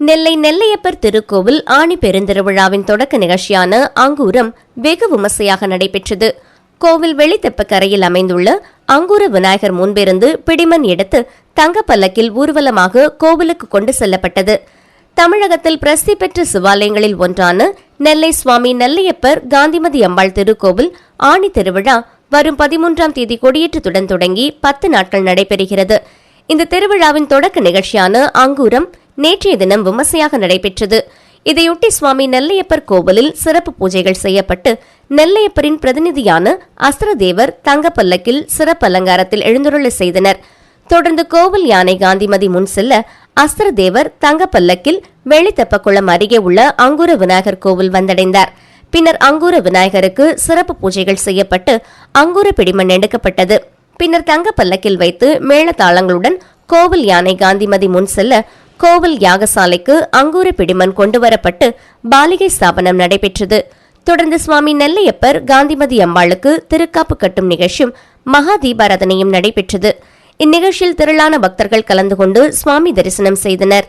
நெல்லை நெல்லையப்பர் திருக்கோவில் ஆணி பெருந்திருவிழாவின் தொடக்க நிகழ்ச்சியான அங்கூரம் வெகு விமர்சையாக நடைபெற்றது. கோவில் வெளித்தெப்பக்கரையில் அமைந்துள்ள அங்கூர விநாயகர் முன்பிருந்து பிடிமன் எடுத்து தங்கப்பல்லக்கில் ஊர்வலமாக கோவிலுக்கு கொண்டு செல்லப்பட்டது. தமிழகத்தில் பிரசித்தி பெற்ற சிவாலயங்களில் ஒன்றான நெல்லை சுவாமி நெல்லையப்பர் காந்திமதி அம்பாள் திருக்கோவில் ஆணி திருவிழா வரும் பதிமூன்றாம் தேதி கொடியேற்றத்துடன் தொடங்கி பத்து நாட்கள் நடைபெறுகிறது. இந்த திருவிழாவின் தொடக்க நிகழ்ச்சியான அங்கூரம் நேற்றைய தினம் விமர்சையாக நடைபெற்றது. இதையொட்டி சுவாமி நெல்லையப்பர் கோவிலில் சிறப்பு பூஜைகள் செய்யப்பட்டு நெல்லையப்பரின் பிரதிநிதியான அஸ்திரதேவர் தங்கப்பல்லக்கில் சிறப்பு அலங்காரத்தில் எழுந்துருள செய்தனர். தொடர்ந்து கோவில் யானை காந்திமதி முன் செல்ல அஸ்திரதேவர் தங்கப்பல்லக்கில் வெள்ளித்தப்பக்குளம் அருகே உள்ள அங்குர விநாயகர் கோவில் வந்தடைந்தார். பின்னர் அங்கூர விநாயகருக்கு சிறப்பு பூஜைகள் செய்யப்பட்டு அங்கூர பிடிமண் எடுக்கப்பட்டது. பின்னர் தங்க பல்லக்கில் வைத்து மேளதாளங்களுடன் கோவில் யானை காந்திமதி முன் செல்ல கோவில் யாகசாலைக்கு அங்கூர பிடிமன் கொண்டுவரப்பட்டு பாலிகை ஸ்தாபனம் நடைபெற்றது. தொடர்ந்து சுவாமி நெல்லையப்பர் காந்திமதி அம்பாளுக்கு திருக்காப்பு கட்டும் நிகழ்ச்சியும் மகா தீபாராதனையும் நடைபெற்றது. இந்நிகழ்ச்சியில் திரளான பக்தர்கள் கலந்து கொண்டு சுவாமி தரிசனம் செய்தனர்.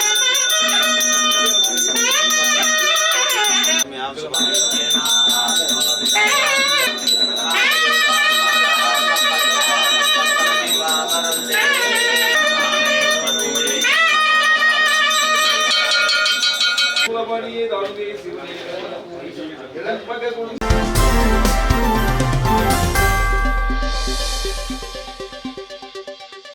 money is always in